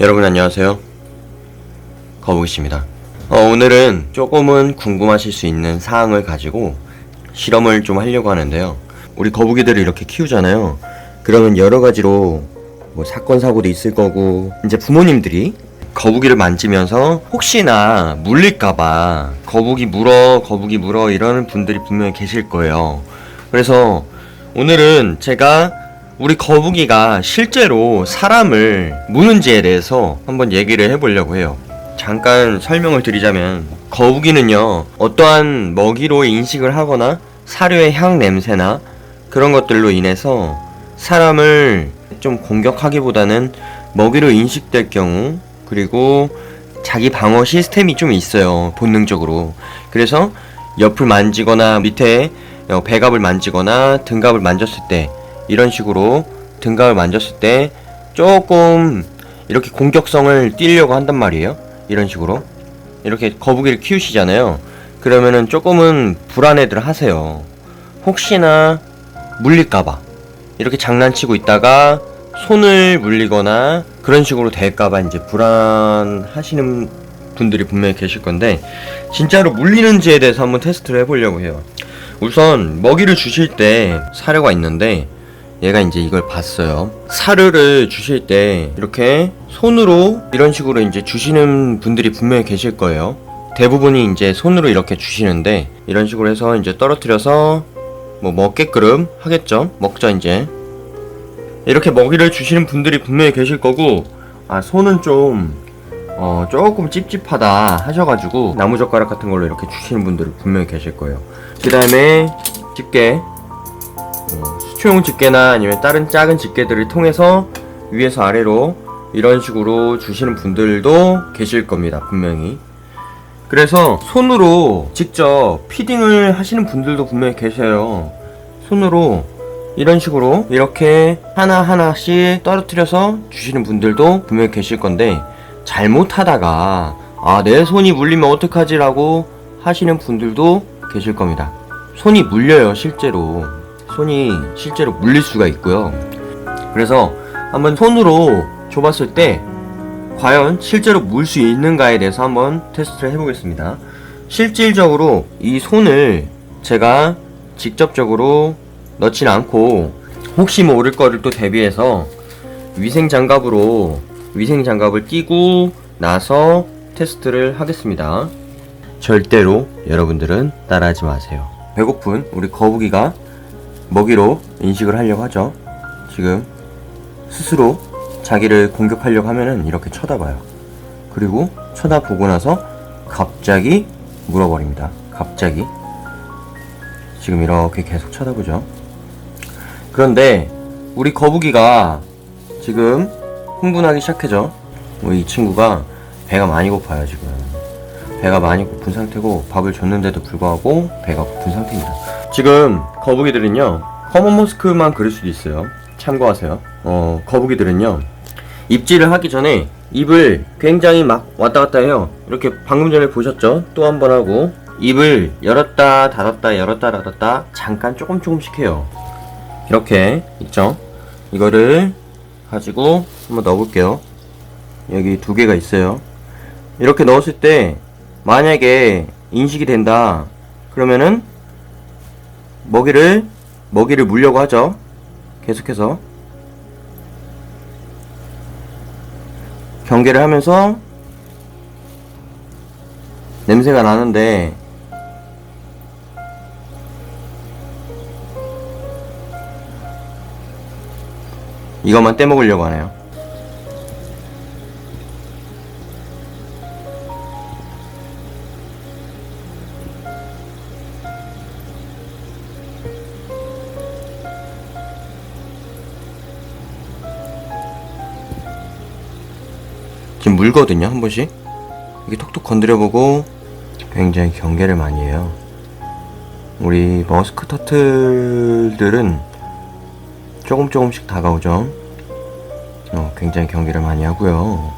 여러분 안녕하세요. 거북이씨입니다. 어, 오늘은 조금은 궁금하실 수 있는 사항을 가지고 실험을 좀 하려고 하는데요. 우리 거북이들을 이렇게 키우잖아요. 그러면 여러 가지로 뭐 사건 사고도 있을 거고 이제 부모님들이 거북이를 만지면서 혹시나 물릴까봐 거북이 물어 거북이 물어 이러는 분들이 분명히 계실 거예요. 그래서 오늘은 제가 우리 거북이가 실제로 사람을 무는지에 대해서 한번 얘기를 해보려고 해요. 잠깐 설명을 드리자면 거북이는요 어떠한 먹이로 인식을 하거나 사료의 향 냄새나 그런 것들로 인해서 사람을 좀 공격하기보다는 먹이로 인식될 경우 그리고 자기 방어 시스템이 좀 있어요 본능적으로 그래서 옆을 만지거나 밑에 어, 배갑을 만지거나 등갑을 만졌을 때 이런 식으로 등갑을 만졌을 때 조금 이렇게 공격성을 띠려고 한단 말이에요. 이런 식으로. 이렇게 거북이를 키우시잖아요. 그러면은 조금은 불안해들 하세요. 혹시나 물릴까봐. 이렇게 장난치고 있다가 손을 물리거나 그런 식으로 될까봐 이제 불안하시는 분들이 분명히 계실 건데 진짜로 물리는지에 대해서 한번 테스트를 해보려고 해요. 우선 먹이를 주실 때 사료가 있는데 얘가 이제 이걸 봤어요. 사료를 주실 때 이렇게 손으로 이런 식으로 이제 주시는 분들이 분명히 계실 거예요. 대부분이 이제 손으로 이렇게 주시는데 이런 식으로 해서 이제 떨어뜨려서 뭐 먹게끔 하겠죠. 먹자 이제. 이렇게 먹이를 주시는 분들이 분명히 계실 거고 아 손은 좀 어, 조금 찝찝하다 하셔가지고 나무젓가락 같은 걸로 이렇게 주시는 분들이 분명히 계실 거예요. 그 다음에 집게 어, 수초용 집게나 아니면 다른 작은 집게들을 통해서 위에서 아래로 이런 식으로 주시는 분들도 계실 겁니다. 분명히. 그래서 손으로 직접 피딩을 하시는 분들도 분명히 계셔요. 손으로 이런 식으로 이렇게 하나하나씩 떨어뜨려서 주시는 분들도 분명히 계실 건데 잘못하다가 아 내 손이 물리면 어떡하지 라고 하시는 분들도 계실 겁니다. 손이 물려요 실제로 손이 실제로 물릴 수가 있고요. 그래서 한번 손으로 줘봤을 때 과연 실제로 물 수 있는가에 대해서 한번 테스트를 해보겠습니다. 실질적으로 이 손을 제가 직접적으로 넣진 않고 혹시 모를 거를 또 대비해서 위생 장갑으로 위생 장갑을 끼고 나서 테스트를 하겠습니다. 절대로 여러분들은 따라하지 마세요. 배고픈 우리 거북이가 먹이로 인식을 하려고 하죠. 지금 스스로 자기를 공격하려고 하면은 이렇게 쳐다봐요. 그리고 쳐다보고 나서 갑자기 물어버립니다. 갑자기. 지금 이렇게 계속 쳐다보죠. 그런데 우리 거북이가 지금 흥분하기 시작해죠. 뭐이 친구가 배가 많이 고파요, 지금. 배가 많이 고픈 상태고 밥을 줬는데도 불구하고 배가 고픈 상태입니다. 지금 거북이들은요. 커먼 머스크만 그럴 수도 있어요. 참고하세요. 어, 거북이들은요. 입질을 하기 전에 입을 굉장히 막 왔다 갔다 해요. 이렇게 방금 전에 보셨죠? 또 한 번 하고 입을 열었다 닫았다 열었다 닫았다 잠깐 조금 조금씩 해요. 이렇게 있죠? 이거를 가지고 한번 넣어 볼게요. 여기 두 개가 있어요. 이렇게 넣었을 때 만약에 인식이 된다 그러면은 먹이를 먹이를 물려고 하죠. 계속해서 경계를 하면서 냄새가 나는데 이것만 떼먹으려고 하네요. 지금 물거든요, 한 번씩. 이게 톡톡 건드려보고 굉장히 경계를 많이 해요. 우리 머스크 터틀들은 조금 조금씩 다가오죠. 어, 굉장히 경계를 많이 하고요.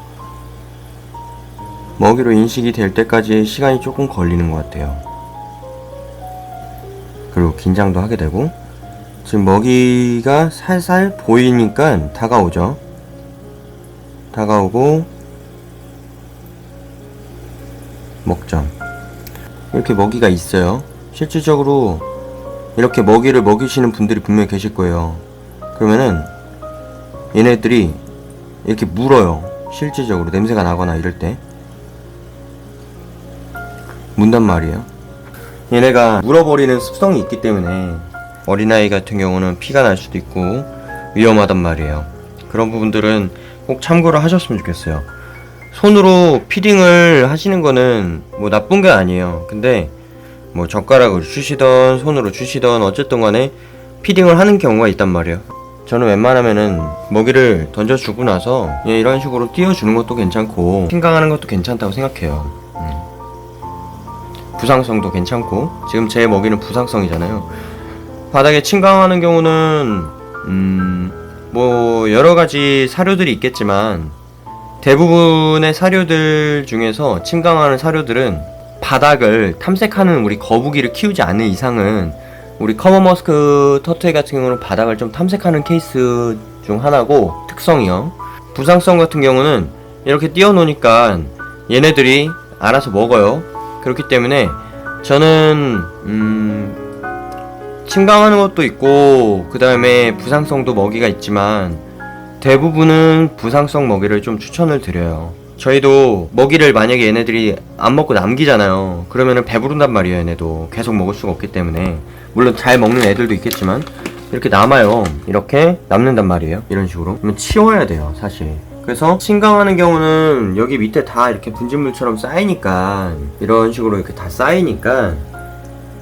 먹이로 인식이 될 때까지 시간이 조금 걸리는 것 같아요. 그리고 긴장도 하게 되고 지금 먹이가 살살 보이니까 다가오죠. 다가오고 먹점. 이렇게 먹이가 있어요. 실질적으로 이렇게 먹이를 먹이시는 분들이 분명히 계실 거예요. 그러면은 얘네들이 이렇게 물어요. 실질적으로 냄새가 나거나 이럴 때. 문단 말이에요. 얘네가 물어버리는 습성이 있기 때문에 어린아이 같은 경우는 피가 날 수도 있고 위험하단 말이에요. 그런 부분들은 꼭 참고를 하셨으면 좋겠어요 손으로 피딩을 하시는 거는 뭐 나쁜 게 아니에요. 근데 뭐 젓가락으로 주시던 손으로 주시던 어쨌든 간에 피딩을 하는 경우가 있단 말이에요. 저는 웬만하면은 먹이를 던져주고 나서 예, 이런 식으로 띄워주는 것도 괜찮고 핑강하는 것도 괜찮다고 생각해요. 음. 부상성도 괜찮고 지금 제 먹이는 부상성이잖아요. 바닥에 침강하는 경우는 음, 뭐 여러 가지 사료들이 있겠지만 대부분의 사료들 중에서 침강하는 사료들은 바닥을 탐색하는 우리 거북이를 키우지 않는 이상은 우리 커먼 머스크 터틀 같은 경우는 바닥을 좀 탐색하는 케이스 중 하나고 특성이요. 부상성 같은 경우는 이렇게 띄워놓으니까 얘네들이 알아서 먹어요. 그렇기 때문에 저는 음 침강하는 것도 있고 그 다음에 부상성도 먹이가 있지만 대부분은 부상성 먹이를 좀 추천을 드려요. 저희도 먹이를 만약에 얘네들이 안 먹고 남기잖아요. 그러면은 배부른단 말이에요, 얘네도. 계속 먹을 수가 없기 때문에. 물론 잘 먹는 애들도 있겠지만, 이렇게 남아요. 이렇게 남는단 말이에요. 이런 식으로. 그러면 치워야 돼요, 사실. 그래서 침강하는 경우는 여기 밑에 다 이렇게 분진물처럼 쌓이니까, 이런 식으로 이렇게 다 쌓이니까,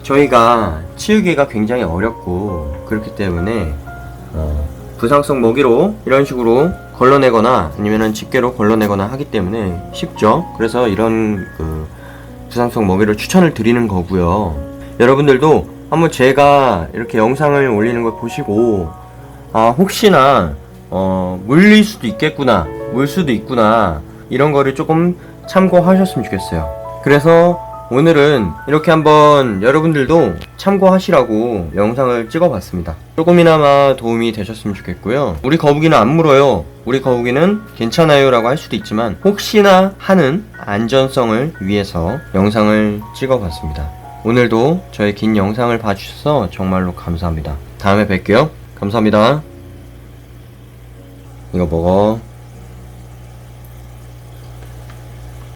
저희가 치우기가 굉장히 어렵고, 그렇기 때문에, 어, 부상성 먹이로 이런 식으로 걸러내거나 아니면은 집게로 걸러내거나 하기 때문에 쉽죠. 그래서 이런 그 부상성 먹이를 추천을 드리는 거고요. 여러분들도 한번 제가 이렇게 영상을 올리는 걸 보시고 아 혹시나 어 물릴 수도 있겠구나 물 수도 있구나 이런 거를 조금 참고하셨으면 좋겠어요. 그래서 오늘은 이렇게 한번 여러분들도 참고하시라고 영상을 찍어봤습니다. 조금이나마 도움이 되셨으면 좋겠고요. 우리 거북이는 안 물어요. 우리 거북이는 괜찮아요 라고 할 수도 있지만 혹시나 하는 안전성을 위해서 영상을 찍어봤습니다. 오늘도 저의 긴 영상을 봐주셔서 정말로 감사합니다. 다음에 뵐게요. 감사합니다. 이거 먹어.